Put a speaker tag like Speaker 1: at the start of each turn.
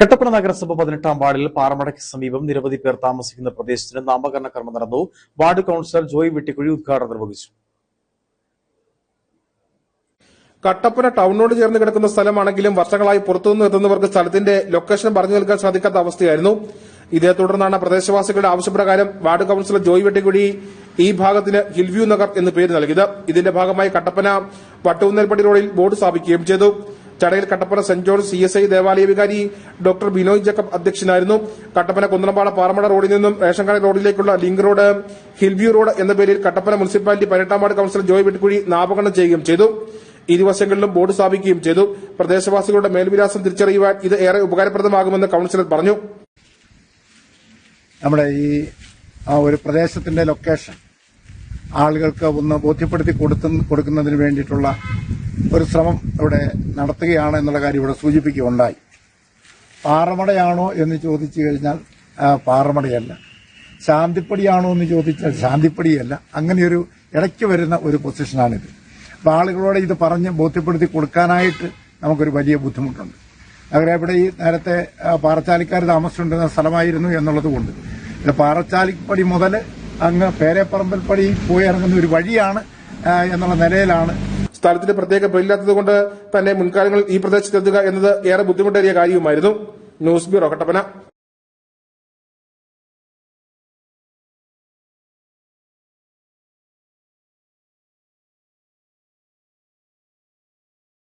Speaker 1: കട്ടപ്പന നഗരസഭ പതിനെട്ടാം വാർഡിൽ പാറമടയ്ക്ക് സമീപം നിരവധി പേർ താമസിക്കുന്ന പ്രദേശത്തിന് നാമകരണ കർമ്മം നടന്നു. വാർഡ് കൌൺസിലർ ജോയ് വെട്ടിക്കുഴി ഉദ്ഘാടനം നിർവഹിച്ചു.
Speaker 2: കട്ടപ്പന ടൗണിനോട് ചേർന്ന് കിടക്കുന്ന സ്ഥലമാണെങ്കിലും വർഷങ്ങളായി പുറത്തുനിന്ന് എത്തുന്നവർക്ക് സ്ഥലത്തിന്റെ ലൊക്കേഷൻ പറഞ്ഞു നൽകാൻ സാധിക്കാത്ത അവസ്ഥയായിരുന്നു. ഇതേ തുടർന്നാണ് പ്രദേശവാസികളുടെ ആവശ്യപ്രകാരം വാർഡ് കൌൺസിലർ ജോയ് വെട്ടിക്കുഴി ഈ ഭാഗത്തിന് ഹിൽവ്യൂ നഗർ എന്ന് പേര് നൽകിയത്. ഇതിന്റെ ഭാഗമായി കട്ടപ്പന വട്ടുകുന്നൽപ്പടി റോഡിൽ ബോർഡ് സ്ഥാപിക്കുകയും ചെയ്തു. ചടങ്ങിൽ Kattappana saint George C S I ദേവാലയ വികാരി ഡോക്ടർ ബിനോയ് ജക്കബ് അധ്യക്ഷനായിരുന്നു. കട്ടപ്പന കുന്നമ്പാട പാറമട റോഡിൽ നിന്നും റേഷൻ കട റോഡിലേക്കുള്ള link road hill view road എന്ന പേരിൽ കട്ടപ്പന മുനിസിപ്പാലിറ്റി പതിനെട്ടാം കൌൺസിലർ ജോയ് വെട്ടിക്കുഴി നാമകരണം ചെയ്യുകയും ചെയ്തു. ഇരുവശങ്ങളിലും ബോർഡ് സ്ഥാപിക്കുകയും ചെയ്തു. പ്രദേശവാസികളുടെ മേൽവിലാസം തിരിച്ചറിയുവാൻ ഇത് ഏറെ ഉപകാരപ്രദമാകുമെന്ന് കൌൺസിലർ പറഞ്ഞു.
Speaker 3: നമ്മുടെ ഈ ആ ഒരു പ്രദേശത്തിന്റെ ലൊക്കേഷൻ ആളുകൾക്ക് ഒന്ന് ബോധ്യപ്പെടുത്തി കൊടുക്കുന്നതിന് വേണ്ടിയിട്ടുള്ള ഒരു ശ്രമം ഇവിടെ നടത്തുകയാണ് എന്നുള്ള കാര്യം ഇവിടെ സൂചിപ്പിക്കുകയുണ്ടായി. പാറമടയാണോ എന്ന് ചോദിച്ചു കഴിഞ്ഞാൽ പാറമടയല്ല. ശാന്തിപ്പടിയാണോ എന്ന് ചോദിച്ചാൽ ശാന്തിപ്പടിയല്ല. അങ്ങനെയൊരു ഇടയ്ക്ക് വരുന്ന ഒരു പൊസിഷനാണിത്. അപ്പോൾ ആളുകളോട് ഇത് പറഞ്ഞ് ബോധ്യപ്പെടുത്തി കൊടുക്കാനായിട്ട് നമുക്കൊരു വലിയ ബുദ്ധിമുട്ടുണ്ട്. അവരെ ഇവിടെ ഈ നേരത്തെ പാറച്ചാലിക്കാർ താമസിച്ചിരുന്ന സ്ഥലമായിരുന്നു എന്നുള്ളത് കൊണ്ട് ഇത് പാറച്ചാലിപ്പടി മുതൽ അങ്ങ് പേരപ്പറമ്പൽപ്പടി പോയി ഇറങ്ങുന്ന ഒരു വഴിയാണ് എന്നുള്ള നിലയിലാണ്
Speaker 2: സ്ഥലത്തിന് പ്രത്യേക പേരില്ലാത്തതുകൊണ്ട് തന്നെ മുൻകാലങ്ങളിൽ ഈ പ്രദേശത്തെത്തുക എന്നത് ഏറെ ബുദ്ധിമുട്ടേറിയ കാര്യവുമായിരുന്നു. News bureau Kattappana.